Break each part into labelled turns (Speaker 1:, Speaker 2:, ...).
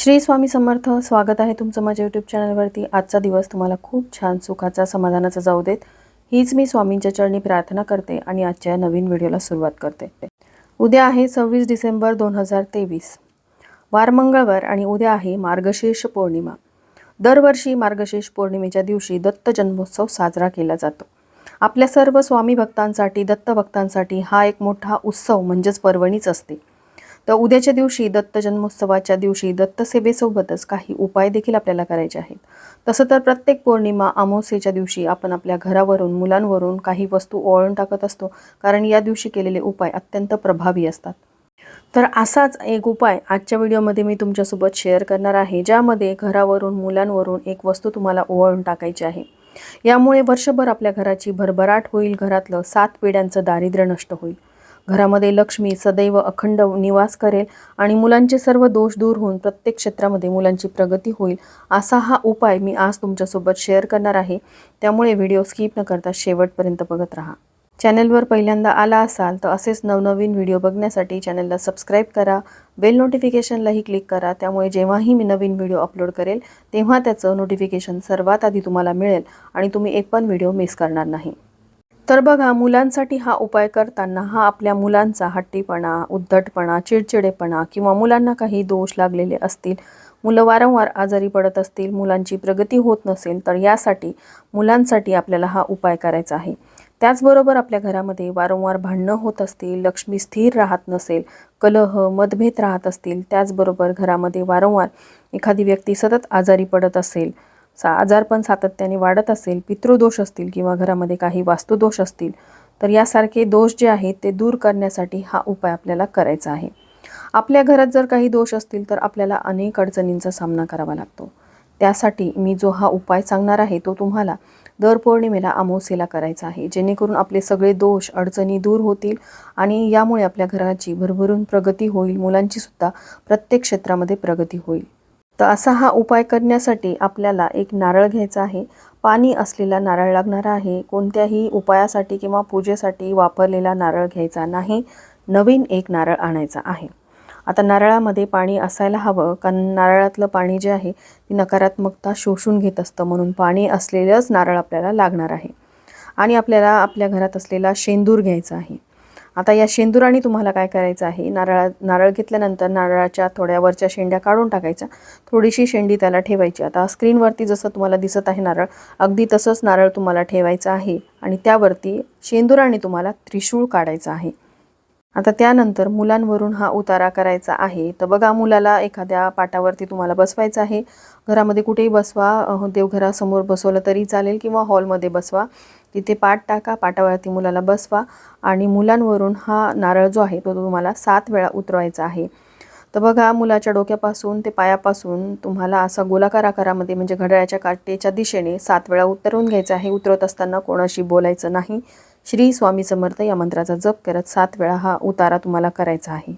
Speaker 1: श्री स्वामी समर्थ स्वागत आहे तुमचं माझ्या यूट्यूब चॅनलवरती आजचा दिवस तुम्हाला खूप छान सुखाचा समाधानाचा जाऊ देत. हीच मी स्वामींच्या चरणी प्रार्थना करते आणि आजच्या या नवीन व्हिडिओला सुरुवात करते. उद्या आहे सव्वीस डिसेंबर दोन हजार तेवीस. वार मंगळवार आणि उद्या आहे मार्गशीर्ष पौर्णिमा. दरवर्षी मार्गशीर्ष पौर्णिमेच्या दिवशी दत्त जन्मोत्सव साजरा केला जातो. आपल्या सर्व स्वामी भक्तांसाठी दत्त भक्तांसाठी हा एक मोठा उत्सव म्हणजेच पर्वणीच असते. तर उद्याच्या दिवशी दत्त जन्मोत्सवाच्या दिवशी दत्तसेवेसोबतच काही उपाय देखील आपल्याला करायचे आहेत. तसं तर प्रत्येक पौर्णिमा अमावस्येच्या दिवशी आपण आपल्या घरावरून मुलांवरून काही वस्तू ओळून टाकत असतो कारण या दिवशी केलेले उपाय अत्यंत प्रभावी असतात. तर असाच एक उपाय आजच्या व्हिडिओमध्ये मी तुमच्यासोबत शेअर करणार आहे ज्यामध्ये घरावरून मुलांवरून एक वस्तू तुम्हाला ओवाळून टाकायची आहे. यामुळे वर्षभर आपल्या घराची भरभराट होईल घरातलं सात पिढ्यांचं दारिद्र्य नष्ट होईल. घरामध्ये लक्ष्मी सदैव अखंड निवास करेल आणि मुलांचे सर्व दोष दूर होऊन प्रत्येक क्षेत्रामध्ये मुलांची प्रगती होईल असा हा उपाय मी आज तुमच्यासोबत शेअर करणार आहे. त्यामुळे व्हिडिओ स्किप न करता शेवटपर्यंत बघत राहा. चॅनलवर पहिल्यांदा आला असाल तर असेच नवनवीन व्हिडिओ बघण्यासाठी चॅनलला सबस्क्राईब करा बेल नोटिफिकेशनलाही क्लिक करा त्यामुळे जेव्हाही मी नवीन व्हिडिओ अपलोड करेल तेव्हा त्याचं नोटिफिकेशन सर्वात आधी तुम्हाला मिळेल आणि तुम्ही एक पण व्हिडिओ मिस करणार नाही. तर बघा मुलांसाठी हा उपाय करताना हा आपल्या मुलांचा हट्टीपणा उद्धटपणा चिडचिडेपणा किंवा मुलांना काही दोष लागलेले असतील मुलं वारंवार आजारी पडत असतील मुलांची प्रगती होत नसेल तर यासाठी मुलांसाठी आपल्याला हा उपाय करायचा आहे. त्याचबरोबर आपल्या घरामध्ये वारंवार भांडणं होत असतील लक्ष्मी स्थिर राहत नसेल कलह मतभेद राहत असतील त्याचबरोबर घरामध्ये वारंवार एखादी व्यक्ती सतत आजारी पडत असेल सा आजारपण सातत्याने वाढत असेल पितृदोष असतील किंवा घरामध्ये काही वास्तुदोष असतील तर यासारखे दोष जे आहेत ते दूर करण्यासाठी हा उपाय आपल्याला करायचा आहे. आपल्या घरात जर काही दोष असतील तर आपल्याला अनेक अडचणींचा सामना करावा लागतो. त्यासाठी मी जो हा उपाय सांगणार आहे तो तुम्हाला दर पौर्णिमेला अमावस्येला करायचा आहे. जेणेकरून आपले सगळे दोष अडचणी दूर होतील आणि यामुळे आपल्या घराची भरभरून प्रगती होईल मुलांची सुद्धा प्रत्येक क्षेत्रामध्ये प्रगती होईल. तर असा हा उपाय करण्यासाठी आपल्याला एक नारळ घ्यायचा आहे. पाणी असलेला नारळ लागणार आहे. कोणत्याही उपायासाठी किंवा पूजेसाठी वापरलेला नारळ घ्यायचा नाही. नवीन एक नारळ आणायचा आहे. आता नारळामध्ये पाणी असायला हवं. कारण नारळातलं पाणी जे आहे ती नकारात्मकता शोषून घेत असतं. म्हणून पाणी असलेलंच नारळ आपल्याला लागणार आहे. आणि आपल्याला आपल्या घरात असलेला शेंदूर घ्यायचा आहे. आता या शेंदुराने तुम्हाला काय करायचं आहे? नारळा नारळ घेतल्यानंतर नारळाच्या थोड्या वरच्या शेंड्या काढून टाकायच्या. थोडीशी शेंडी त्याला ठेवायची. आता स्क्रीनवरती जसं तुम्हाला दिसत आहे नारळ अगदी तसंच नारळ तुम्हाला ठेवायचं आहे. आणि त्यावरती शेंदुराने तुम्हाला त्रिशूळ काढायचं आहे. आता त्यानंतर मुलांवरून हा उतारा करायचा आहे. तर बघा मुलाला एखाद्या पाटावरती तुम्हाला बसवायचं आहे. घरामध्ये कुठेही बसवा देवघरासमोर बसवलं तरी चालेल किंवा हॉलमध्ये बसवा. तिथे पाट टाका पाटावरती मुलाला बसवा आणि मुलांवरून हा नारळ जो आहे तो तुम्हाला सात वेळा उतरवायचा आहे. तर बघा मुलाच्या डोक्यापासून ते पायापासून तुम्हाला असा गोलाकार आकारामध्ये म्हणजे घड्याळाच्या काटेच्या दिशेने सात वेळा उतरवून घ्यायचं आहे. उतरवत असताना कोणाशी बोलायचं नाही. श्री स्वामी समर्थ या मंत्राचा जप करत सात वेळा हा उतारा तुम्हाला करायचा आहे.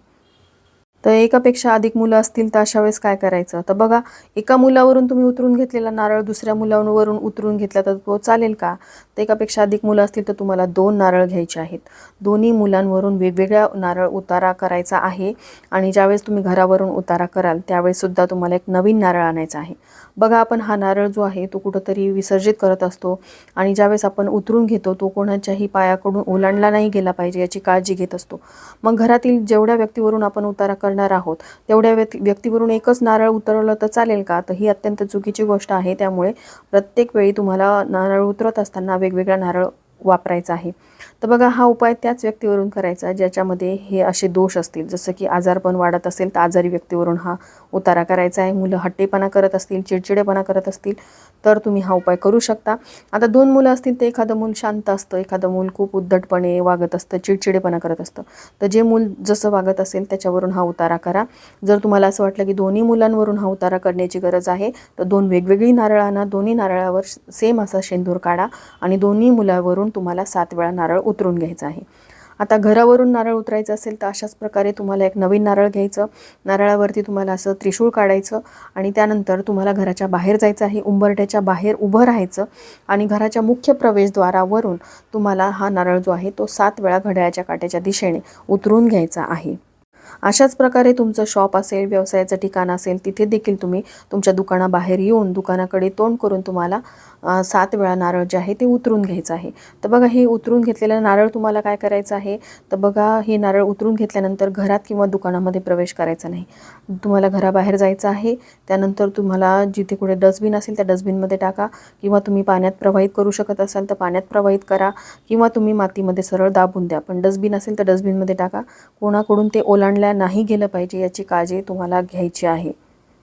Speaker 1: तर एकापेक्षा अधिक मुलं असतील तर अशा वेळेस काय करायचं? तर बघा एका मुलावरून तुम्ही उतरून घेतलेला नारळ दुसऱ्या मुलावरून उतरून घेतला तर तो चालेल का? तर एकापेक्षा अधिक मुलं असतील तर तुम्हाला दोन नारळ घ्यायचे आहेत. दोन्ही मुलांवरून वेगवेगळ्या नारळ उतारा करायचा आहे आणि ज्यावेळेस तुम्ही घरावरून उतारा कराल त्यावेळेससुद्धा तुम्हाला एक नवीन नारळ आणायचा आहे. बघा आपण हा नारळ जो आहे तो कुठंतरी विसर्जित करत असतो आणि ज्यावेळेस आपण उतरून घेतो तो कोणाच्याही पायाकडून ओलांडला नाही गेला पाहिजे याची काळजी घेत असतो. मग घरातील जेवढ्या व्यक्तीवरून आपण उतारा कर करणार आहोत. तेवढ्या व्यक्ती व्यक्तीवरून एकच नारळ उतरवलं तर चालेल का? तर ही अत्यंत चुकीची गोष्ट आहे. त्यामुळे प्रत्येक वेळी तुम्हाला नारळ उतरवत असताना वेगवेगळा नारळ वापरायचा आहे. तर बघा हा उपाय त्याच व्यक्तीवरून करायचा ज्याच्यामध्ये हे असे दोष असतील. जसं की आजारपण वाढत असेल तर आजारी व्यक्तीवरून हा उतारा करायचा आहे. मुलं हट्टेपणा करत असतील चिडचिडेपणा करत असतील तर तुम्ही हा उपाय करू शकता. आता दोन मुलं असतील तर एखादं मूल शांत असतं एखादं मूल खूप उद्धटपणे वागत असतं चिडचिडेपणा करत असतं. तर जे मूल जसं वागत असेल त्याच्यावरून हा उतारा करा. जर तुम्हाला असं वाटलं की दोन्ही मुलांवरून हा उतारा करण्याची गरज आहे तर दोन वेगवेगळी नारळांना दोन्ही नारळावर सेम असा शेंदूर काढा आणि दोन्ही मुलावरून तुम्हाला सात वेळा नारळ उतरून घ्यायचं आहे. आता घरावरून नारळ उतरायचं असेल तर अशाच प्रकारे तुम्हाला एक नवीन नारळ घ्यायचं. नारळावरती तुम्हाला असं त्रिशूळ काढायचं आणि त्यानंतर तुम्हाला घराच्या बाहेर जायचं आहे. उंबरट्याच्या बाहेर उभं राहायचं आणि घराच्या मुख्य प्रवेशद्वारावरून तुम्हाला हा नारळ जो आहे तो सात वेळा घड्याळाच्या काट्याच्या दिशेने उतरून घ्यायचा आहे. अशाच प्रकारे तुमचं शॉप असेल व्यवसायाचं ठिकाण असेल तिथे देखील तुम्ही तुमच्या दुकानाबाहेर येऊन दुकानाकडे तोंड करून तुम्हाला सात वेळा नारळ जे आहे ते उतरून घ्यायचं आहे. तर बघा हे उतरून घेतलेलं नारळ तुम्हाला काय करायचं आहे? तर बघा हे नारळ उतरून घेतल्यानंतर घरात किंवा दुकानामध्ये प्रवेश करायचा नाही. तुम्हाला घराबाहेर जायचं आहे त्यानंतर तुम्हाला जिथे कुठे डस्टबिन असेल त्या डस्टबिनमध्ये टाका. किंवा तुम्ही पाण्यात प्रवाहित करू शकत असाल तर पाण्यात प्रवाहित करा. किंवा तुम्ही मातीमध्ये सरळ दाबून द्या. पण डस्टबिन असेल तर डस्टबिनमध्ये टाका. कोणाकडून ते ओलांडल्या नाही गेलं पाहिजे याची काळजी तुम्हाला घ्यायची आहे.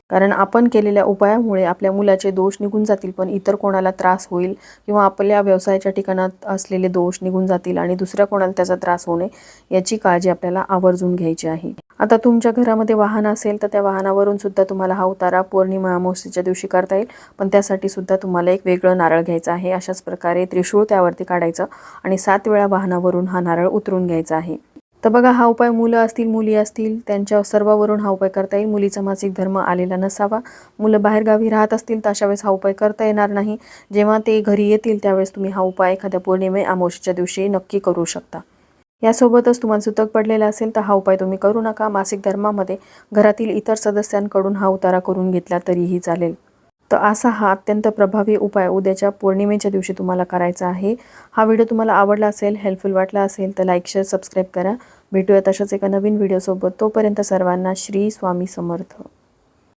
Speaker 1: कारण आपण केलेल्या उपायामुळे आपल्या मुलाचे दोष निघून जातील पण इतर कोणाला त्रास होईल किंवा आपल्या व्यवसायाच्या ठिकाणात असलेले दोष निघून जातील आणि दुसऱ्या कोणाला त्याचा त्रास होणे याची काळजी आपल्याला आवर्जून घ्यायची आहे. आता तुमच्या घरामध्ये वाहन असेल तर त्या वाहनावरून सुद्धा तुम्हाला हा उतारा पौर्णिमा अमावस्येच्या दिवशी करता येईल. पण त्यासाठी सुद्धा तुम्हाला एक वेगळं नारळ घ्यायचं आहे. अशाच प्रकारे त्रिशूळ त्यावरती काढायचं आणि सात वेळा वाहनावरून हा नारळ उतरून घ्यायचा आहे. तर बघा हा उपाय मुलं असतील मुली असतील त्यांच्या सर्वावरून हा उपाय करता येईल. मुलीचा मासिक धर्म आलेला नसावा. मुलं बाहेरगावी राहत असतील तर अशा वेळेस हा उपाय करता येणार नाही. जेव्हा ते घरी येतील त्यावेळेस तुम्ही हा उपाय एखाद्या पौर्णिमे आमोशीच्या दिवशी नक्की करू शकता. यासोबतच तुम्हाला सुतक पडलेला असेल तर हा उपाय तुम्ही करू नका. मासिक धर्मामध्ये घरातील इतर सदस्यांकडून हा उतारा करून घेतला तरीही चालेल. तर असा हा अत्यंत प्रभावी उपाय उद्याच्या पौर्णिमेच्या दिवशी तुम्हाला करायचा आहे. हा व्हिडिओ तुम्हाला आवडला असेल हेल्पफुल वाटला असेल तर लाईक शेअर सबस्क्राईब करा. भेटूया तशाच एका नवीन व्हिडिओसोबत तोपर्यंत सर्वांना श्री स्वामी समर्थ.